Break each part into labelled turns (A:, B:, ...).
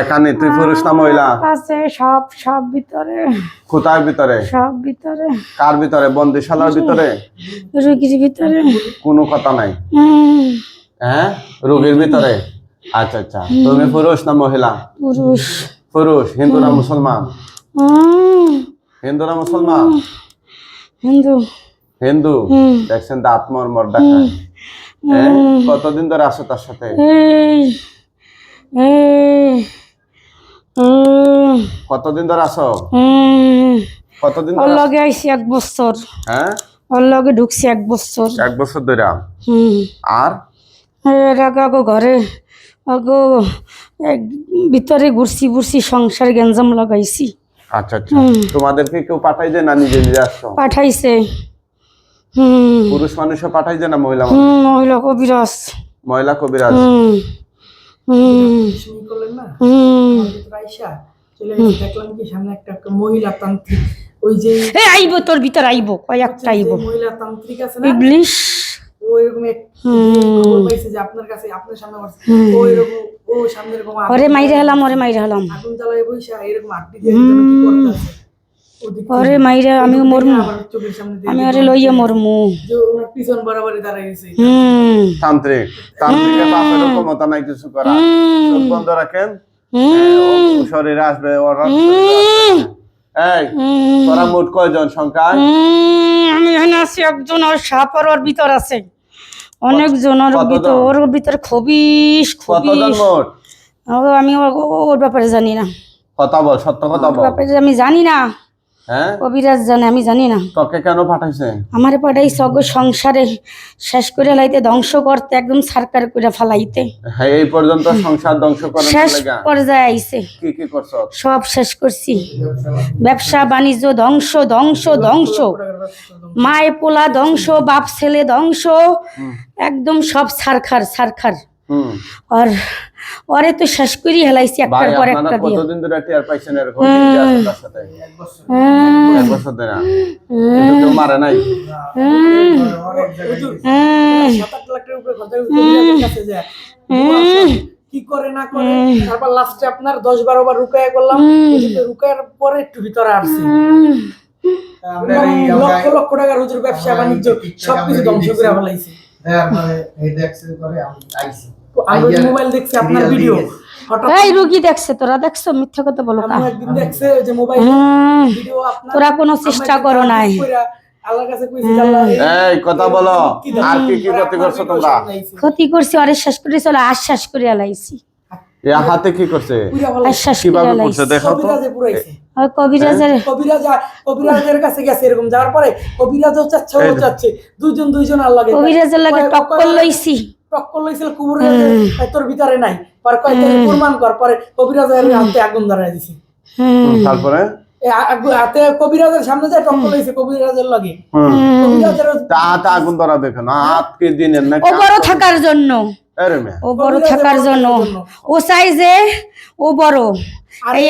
A: এখানে তুই পুরুষ না মহিলা?
B: আছে সব সব ভিতরে।
A: কোথায় ভিতরে?
B: সব ভিতরে।
A: কার ভিতরে? বন্দিশালার ভিতরে?
B: রুগীর ভিতরে।
A: কোনো কথা নাই? হ্যাঁ? রোগীর ভিতরে? আচ্ছা আচ্ছা। তুমি পুরুষ না মহিলা?
B: পুরুষ।
A: পুরুষ। হিন্দু না মুসলমান? হিন্দু না মুসলমান?
B: হিন্দু।
A: হিন্দু? দেখছেন দাঁত মরমর দেখা হ্যাঁ? কতদিন ধরে আসো তার সাথে? কতদিন ধরে আসো কতদিন
B: ওর লগে আইসি এক বছর।
A: হ্যাঁ?
B: ওর লগে ঢুকছি এক বছর।
A: এক বছর ধরে আর?
B: এর আগে আগো ঘরে আগো এক ভিতরে ঘুরছি ঘুরছি সংসার গেঞ্জাম লাগাইছি।
A: আচ্ছা আচ্ছা। তোমাদেরকে কেউ পাঠাই যে না নিজে নিজে আসছো?
B: পাঠাইছে। হুম।
A: পুরুষ মানুষও পাঠাই যে না মহিলা
B: মহিলা কবিরাজ।
A: মহিলা কবিরাজ?
C: করলেন না? চলে দেখলাম কি সামনে একটা মহিলা তান্ত্রিক। ওই যে
B: আইব তোর ভিতর আইব কয়েকটা আইব।
C: মহিলা তান্ত্রিক আছে না? যে আপনার কাছে আপনার সামনে ও এরকম ও সামনে এরকম
B: ওরে মাইরে হলাম ওরে মাইরে হলাম।
C: আগুন জ্বালায় বইসা এরকম আটটি দিয়ে কি করতেছে ওদিক
B: ওরে মাইরে আমি মরমু। আমি আরে লইয়া মরমু।
C: যে ওনার পিছন বরাবরই দাঁড়ায় গেছে।
B: হুম।
A: তান্ত্রিক তান্ত্রিকের বাপেরও ক্ষমতা নাই কিছু করা চোখ বন্ধ রাখেন। শরীরে আসবে ওরা এই তোরা মোট কয়জন সংখ্যায়?
B: হুম, আমি এখানে আছি একজন আর সাপ আর ওর ভিতর আছে। অনেকজন ওর
A: কতজন?
B: ভিতর ওর ভিতর খবিস আমি ওর ব্যাপারে জানি না।
A: কথা বল সত্য কথা বল।
B: ব্যাপারে আমি জানি না।
A: হ্যাঁ?
B: কবিরাজ জানে আমি জানি না।
A: তোকে কেন পাঠাইছে?
B: আমার পাড়াই সগ সংসারে শেষ করে লাইতে ধ্বংস করতে একদম সারকার করে ফালাইতে।
A: হ্যাঁ এই পর্যন্ত সংসার ধ্বংস করার
B: শেষ পর্যায়ে আইছে।
A: কি কি করছ?
B: সব শেষ করছি। ব্যবসা বাণিজ্য ধ্বংস ধ্বংস ধ্বংস। মায়ে পোলা ধ্বংস বাপ ছেলে ধ্বংস। একদম সব সারখার সারখার। আর ওরে তো শেষ করি হেলাইছি একটার পর একটা দিয়ে
A: কতদিন ধরে টিয়ার পাইছেন এরকম তার সাথে? এক বছর। ধরে কিন্তু কেউ মারে নাই?
C: করে। কি করে না করে? তারপর লাস্টে আপনার দশ বারো বার রুকায়া করলাম রুকায়ার পরে একটু ভিতরে আসছি। লক্ষ লক্ষ টাকার হুজুর ব্যবসা বাণিজ্য সবকিছু ধ্বংস করে ফেলাইছি। আমি মোবাইল দেখছি আপনার ভিডিও।
B: এই রুগী দেখছে তোরা দেখছ? মিথ্যা কথা বলো কা
C: একদিন দেখছে যে মোবাইল ভিডিও আপনার
B: তোরা কোনো চেষ্টা করো নাই।
C: আল্লাহর কাছে কইছি যে আল্লাহ এই-
A: এই কথা বলো।
C: কি দাও?
A: আর কি কি ক্ষতি করছ
B: আরে শেষ করে চলে আশ্বাস করে এলাইছি
A: এ হাতে কি করছে? কীভাবে করছে? দেখাও তো।
C: কবিরাজে পুরাইছে।
B: আর কবিরাজের
C: কবিরাজ কাছে গেছে এরকম। যাওয়ার পরে কবিরাজও চাচ্ছে ও চাচ্ছে। দুইজন দুইজন আর
B: কবিরাজের লাগে টক্কর লইছি।
C: টক্কর লইছিল কুবুর তোর ভিতরে নাই। পরে কয় তোর প্রমাণ কর পরে কবিরাজের হাতে আগুন ধরাই দিছে।
B: হুম
A: তারপরে
C: হাতে কবিরাজের সামনে যায় টক্কর লইছে কবিরাজের লাগে।
A: হুম
C: কবিরাজের
A: হাতে আগুন ধরাবে কেন হাত কি দিনের না
B: ও বড় থাকার জন্য। ও বড় থাকার জন্য। ও চাই যে ও বড়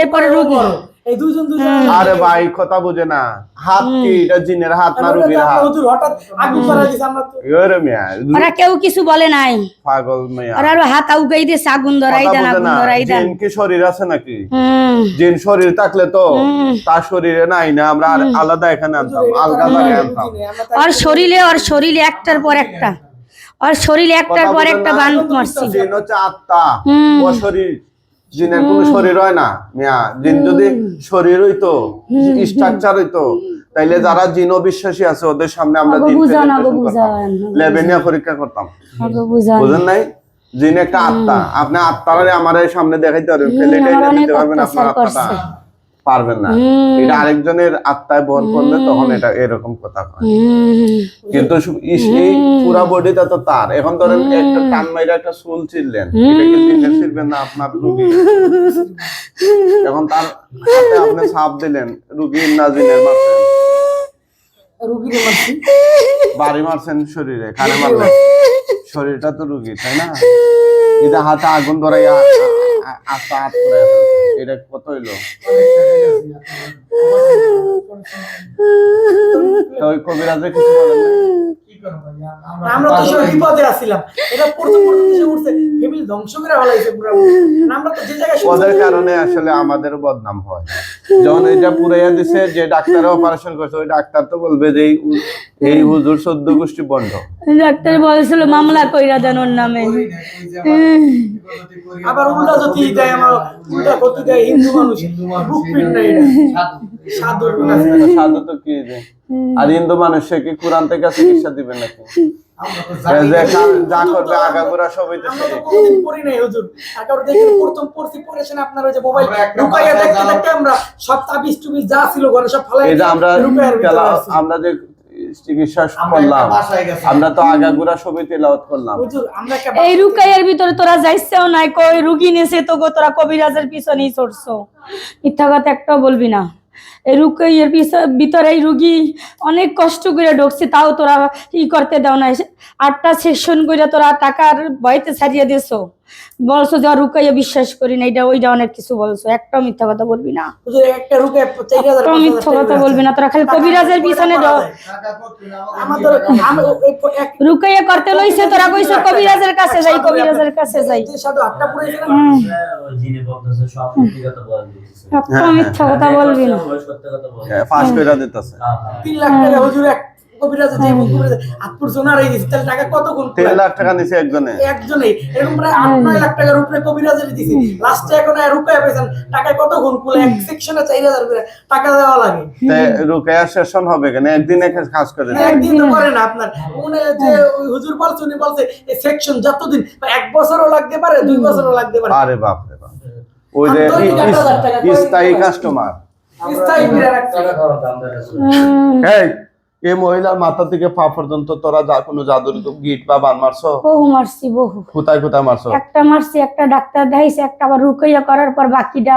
B: এরপরে রুগী
C: বড়। এই দুইজন দুইজন
A: আরে ভাই কথা বুঝে না। হাত কি? এটা জিনের হাত না রুগীর হাত?
C: হুজুর হঠাৎ আগুন ধরাই দিছে আমরা তো।
A: আরে মেয়ে
B: ওরা কেউ কিছু বলে নাই।
A: পাগল মেয়ে।
B: ওরা আরও হাত আউগাই দিয়েছে আগুন ধরাই দেন আগুন ধরাই দেন।
A: জিন কি শরীর আছে নাকি? জিন শরীর থাকলে তো তার শরীরে নাই না আমরা আর আলাদা এখানে আনতাম জায়গায় আনতাম।
B: ওর শরীরে ওর শরীরে একটার পর একটা। ওর শরীরে একটার পর একটা বান মারছি
A: জিন হচ্ছে আত্মা। ও শরীর জিনের কোন শরীর হয় না মিয়া। জিন যদি শরীর হইতো স্ট্রাকচার হইতো তাইলে যারা জিন অবিশ্বাসী আছে ওদের সামনে আমরা জিন। লেবেনিয়া পরীক্ষা করতাম।
B: বুঝেন।
A: নাই? জিন একটা আত্মা। আপনি আত্মারে আমার সামনে দেখাইতে পারবেন ফেলে দিতে পারবেন আপনার আত্মাটা। পারবেন না। এটা আরেকজনের আত্মায় বর করলে তখন এটা এরকম কথা হয়। কিন্তু এই পুরা বডিটা তো তার। এখন ধরেন একটা কান মাইরা একটা চুল ছিললেন এটা কি ছিলবেন না আপনার রুগী। এখন তার হাতে আপনি ছাপ দিলেন রুগীর না জিনের মারছেন
C: রুগীরে মারছি।
A: বাড়ি মারছেন শরীরে কানে মারলেন। শরীরটা তো রুগী তাই না? এটা হাতে আগুন ধরাইয়া আস্তে হাত করে এটা কত হইল? তো ওই কবিরাজে কিছু বলেন
C: আমরা তো সবাই বিপদে আছিলাম। এটা পড়তে পড়তে উঠছে ফ্যামিলি ধ্বংস করে ফেলাইছে পুরো। আমরা তো যে জায়গায়
A: ওদের কারণে আসলে আমাদের বদনাম হয়। যখন এটা পুরাইয়া দিছে যে ডাক্তার অপারেশন করছে ওই ডাক্তার তো বলবে যে এই হুজুর সদ্য গোষ্ঠী বন্ধ।
B: ডাক্তার বলছিল মামলা কইরা দেন ওর নামে।
C: আবার উল্টা যদি দেয় আমার উল্টা করতে দেয় হিন্দু মানুষ এটা
A: সাধু। তো কি যে আর হিন্দু মানুষে কি কোরআন থেকে চিকিৎসা দিবে নাকি? যে কা- যা করবে আগাগোড়া সবই তো
C: আমরা তো
A: শিরিক।
C: কোনোদিন পড়ি নাই হুজুর। একেবারে দেখে প্রথম পড়ছি পড়েছেন আপনার ওই যে মোবাইল ঢুকাইয়া দেখতে দেখতে আমরা সব তাবিজ টুবিজ যা ছিল ঘরে সব ফেলাই
A: এই যে আমরা
C: রুকাইয়ার ভিতরে
A: তেলা-
C: আসছি।
A: আমরা যে চিকিৎসা করলাম আমরা তো আগাগোড়া সবই তেলাওয়াত করলাম।
C: হুজুর আমরা একটা
B: এই রুকাইয়ের ভিতরে তোরা যাইছেও নাই কই রুগী নেছে তো গো তোরা কবিরাজের পিছনেই চড়ছো মিথ্যা কথা একটাও বলবি না। এই পিছ- ভিতরে এই রুগী অনেক কষ্ট করে ঢুকছে তাও তোরা ই করতে দাও না। আটটা সেকশন করে তোরা টাকার ভয়তে ছাড়িয়ে দিছো। বলছো যে রুকাইয়া বিশ্বাস করি না এটা ওইটা অনেক কিছু বলছো একটাও মিথ্যা কথা বলবি না?
C: হুজুর একটা রুকায় 4000
B: একটাও মিথ্যা কথা বলবি না তোরা খালি কবিরাজের পিছনে রুকাইয়া করতে লইছে তোরা কইছো কবিরাজের কাছে যাই কবিরাজের কাছে যাই।
C: যে সাধু
B: হুম,
D: যিনি বলতেছে সব সত্যি কথা
B: মিথ্যা কথা বলবি না।
D: সত্য কথা বলে
A: ফাঁস করে দিতেছে।
D: হ্যাঁ, হ্যাঁ।
C: তিন লাখ টাকা হুজুর এক কবিরাজে যে কবিরাজে আটপুর সোনার এই দিচ্ছে তাহলে টাকা কত গুণ
A: তিন লাখ টাকা নিছে একজনে।
C: একজনেই এরকম প্রায় আট নয় লাখ টাকার উপরে কবিরাজের দিছি লাস্টে এখন আর রুপায় পেয়েছেন টাকায় কত গুণ কুলে এক সেকশনে চার হাজার করে টাকা দেওয়া লাগে।
A: রুকায়া সেশন হবে কেন? একদিনে কাজ করে
C: একদিন তো করে না আপনার। উনি যে হুজুর বলছে উনি বলছে এই সেকশন যতদিন এক বছরও লাগতে পারে দুই বছরও লাগতে পারে।
A: আরে বাপ। রে বাপ ওই যে
C: আর তো এই
A: ইস-
C: 8,000 টাকা করে
A: স্থায়ী কাস্টমার
B: হুম,
A: এই এই মহিলার মাথা থেকে পা পর্যন্ত তোরা যা কোনো জাদুর গিট বা বান মারছো?
B: বহু মারছি বহু।
A: কোথায় কোথায় মারছো?
B: একটা মারছি একটা ডাক্তার দেখাইছে একটা আবার রুকাইয়া করার পর বাকিটা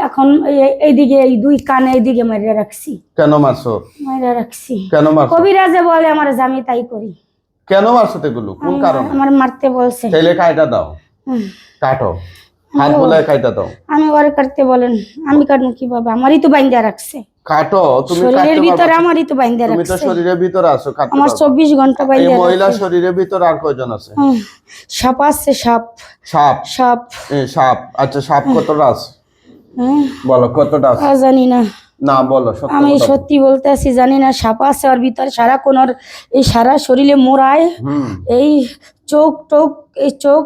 B: এখন এই- এইদিকে এই দুই কানে এইদিকে মেরে রাখছি।
A: কেন মারছো?
B: মেরে রাখছি।
A: কেন মারছো?
B: কবিরাজে বলে আমার জামি তাই করি।
A: কেন মারছো এগুলো কোন কারণে?
B: আমার মারতে বলছে।
A: তাইলে কাইটা দাও। কাটো। হাত বলে কাইটা দাও
B: আমি ঘরে কাটতে বলেন আমি কাটবো কীভাবে? আমারই তো বাইন্দা রাখছে।
A: কাটো তুমি
B: শরীরের ভিতরে আমারই তো বাইন্দা
A: তুমি তো
B: রাখছে।
A: শরীরের ভিতরে আছো কাটতে
B: আমার
A: পারবে।
B: চব্বিশ ঘণ্টা
A: এই মহিলা শরীরের ভিতরে আর কয়জন আছে?
B: সাপ আছে সাপ।
A: সাপ?
B: সাপ।
A: সাপ আচ্ছা সাপ কতটা আছে? বলো কতটা আছে?
B: আর জানি না।
A: না বলো সত্য
B: আমি সত্যি বলতে আছি জানি না সাপ আছে ওর ভিতরে সারাক্ষণ ওর এই সারা শরীরে মোড়ায়। এই চোখ টোক এই চোখ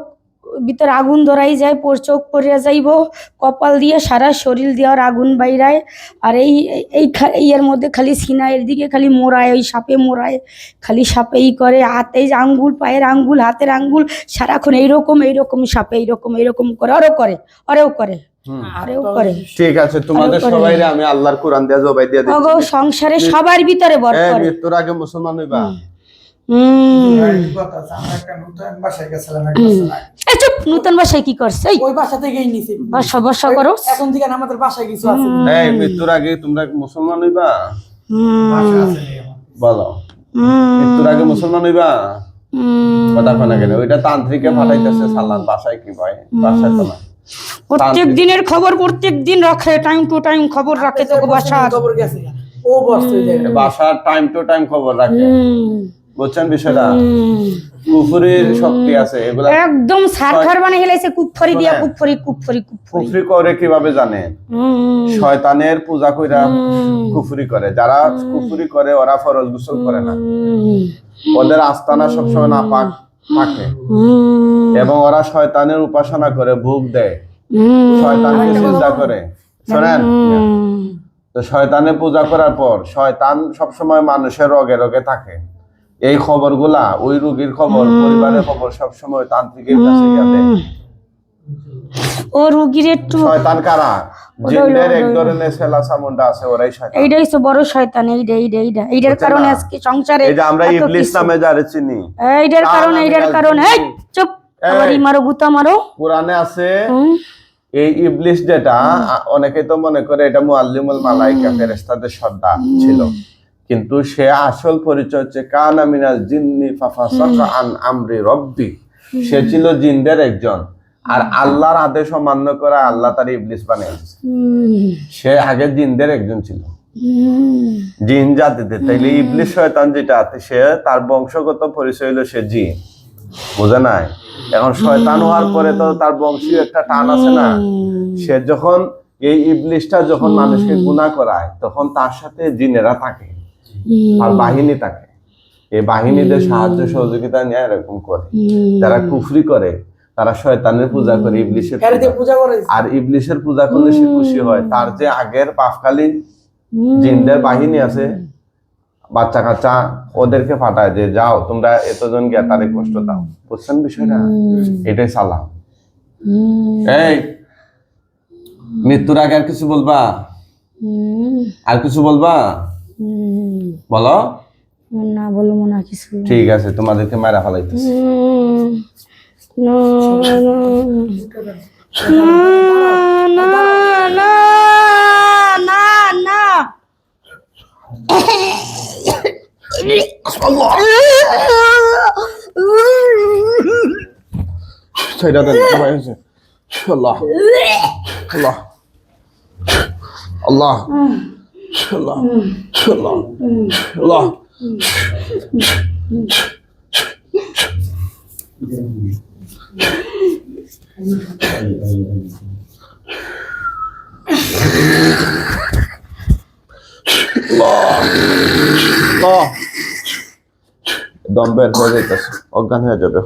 B: ভিতরে আগুন ধরাই যায় পর চোখ পড়িয়া যাইব কপাল দিয়ে সারা শরীর দিয়ে ওর আগুন বাইরায়। আর এই এই- এই মধ্যে খালি সিনাইয়ের দিকে খালি মোড়ায় ওই সাপে মোড়ায় খালি সাপে ই করে। হাতে আঙ্গুল পায়ের আঙ্গুল হাতের আঙ্গুল সারাক্ষণ এইরকম এইরকম সাপে এইরকম এইরকম করে আরও করে। আরেও করে
A: ঠিক আছে তোমাদের সবাই আমি আল্লাহর কোরআন দিয়া জবাই দিয়া
B: সংসারে সবার ভিতরে বর
A: এই
B: করে।
A: মৃত্যুর আগে মুসলমান হইবা।
B: চুপ নতুন বাসায় কি করছে?
C: ওই বাসা থেকেই নিছি।
B: বসা বসা করো।
C: এখন থেকে আমাদের বাসায় কিছু আছে।
A: এই মৃত্যুর আগে তোমরা মুসলমান হইবা? বলো। মৃত্যুর আগে মুসলমান হইবা? কথা কোনা কেন? ওইটা তান্ত্রিকে ফাটাইতেছে সালান বাসায় কি ভাই? বাসায় তো না।
B: প্রত্যেক দিনের খবর প্রত্যেক দিন রাখে। টাইম টু টাইম খবর রাখে তো বাসার।
C: খবর গেছে। ও
A: বাসার টাইম টু টাইম খবর রাখে।
B: হুম,
A: বুঝছেন বিষয়টা। কুফুরির শক্তি আছে এগুলা
B: একদম সারখার বানিয়ে হেলাইছে কুফরি দিয়া কুফরি কুফরি কুফরি।
A: কুফরি করে কীভাবে জানে? শয়তানের পূজা কইরা কুফরি করে। যারা কুফরি করে ওরা ফরজ গোসল করে না। ওদের আস্তানা সবসময় নাপাক থাকে। এবং ওরা শয়তানের উপাসনা করে ভোগ দেয়। শয়তানকে চিন্তা করে। শোনেন? তো শয়তানের পূজা করার পর শয়তান সবসময় মানুষের রোগে রোগে থাকে। এই খবরগুলা ওই রোগীর খবর পরিবারের খবর সবসময় তান্ত্রিকের কাছে গেলে।
B: ও রুগীর একটু
A: শয়তান কারা? এক ধরনের সেলা সামুন্ডা আছে ওরাই শয়তান।
B: এইটাই তো বড় শয়তান এইটা এইটা এইটা এইটার কারণে আজকে সংসারে
A: এই যে আমরা ইবলিস নামে যারে চিনি।
B: এইটার কারণে এইটার কারণে। এই চুপ আমারই মারো গুতা মারো।
A: কোরআনে আছে এই ইবলিস যেটা অনেকে তো মনে করে এটা মুআল্লিমুল মালাইকা ফেরেশতাদের সর্দার ছিল। কিন্তু সে আসল পরিচয় হচ্ছে কানা মিনাল জিন্নি ফাফাসাকা আন আমরি রব্বি। সে ছিল জিনদের একজন। আর আল্লাহর আদেশ অমান্য করে আল্লাহ তার ইবলিস বানিয়েছে সে আগে জিনদের একজন ছিল। জিন জাতিতে তাইলে ইবলিস শয়তান যেটা আছে সে তার বংশগত পরিচয় হলো সে জিন। বোঝা নাই? এখন শয়তান হওয়ার পরে তো তার বংশীয় একটা টান আছে না? সে যখন এই ইবলিশটা যখন মানুষকে গুণা করায় তখন তার সাথে জিনেরা থাকে। আর বাহিনী থাকে এই বাহিনীদের সাহায্য সহযোগিতা নিয়ে এরকম করে। যারা কুফরি করে তারা শয়তানের পূজা করে ইবলিশের পূজা-
C: করে।
A: আর ইবলিশের পূজা করলে সে খুশি হয়। তার যে আগের পাফখালি জিনদের বাহিনী আছে বাচ্চা কাচ্চা ওদেরকে পাঠায় যে যাও তোমরা এতজন গিয়া তারে কষ্ট দাও। বুঝছেন বিষয়টা? এটাই সালাম। এই মৃত্যুর আগে আর কিছু বলবা?
B: হুম,
A: আর কিছু বলবা। বলো?
B: না বলো না কিছু
A: ঠিক আছে তোমাদেরকে মারা ফেলাইতেছি।
B: হুম, না, না, না, না,
A: আল্লাহ। আল্লাহ আল্লাহ আল্লাহ আল্লাহ আল্লাহ আল্লাহ দম বের হয়ে যাইতেছে অজ্ঞান হয়ে যাবে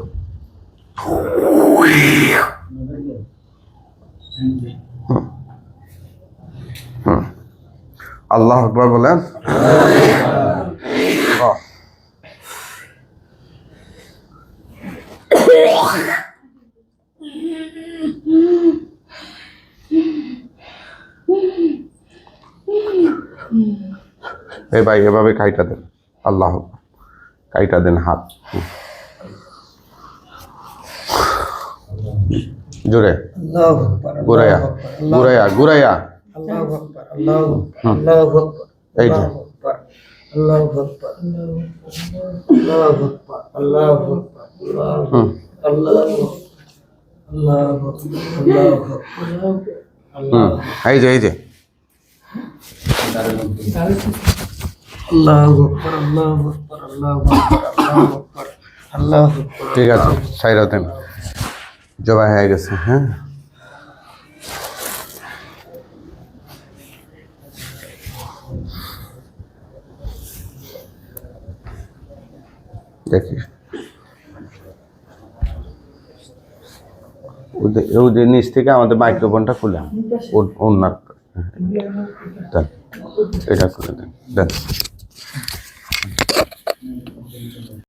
A: আল্লাহ আকবার বলেন। এই ভাই এভাবে কাইটা দেন। আল্লাহ। কাইটা দেন হাত। জোরে। ঘুরাইয়া ঘুরাইয়া ঘুরাইয়া
C: আল্লাহু আকবার আল্লাহু আল্লাহু আকবার
A: এইটা
C: আল্লাহু আকবার আল্লাহু আকবার আল্লাহু আকবার আল্লাহু
A: হুম
C: আল্লাহু আল্লাহু আল্লাহু
A: হুম এই যে এই যে
C: আল্লাহু আকবার আল্লাহু আকবার আল্লাহু আকবার আল্লাহু আকবার আল্লাহু আকবার
A: ঠিক আছে সাইরা দেন জবাই হয়ে গেছে হ্যাঁ দেখি ওদের নিচ থেকে আমাদের মাইক্রোফোনটা খুলে ওনার দেন এটা খুলে দেন। দেন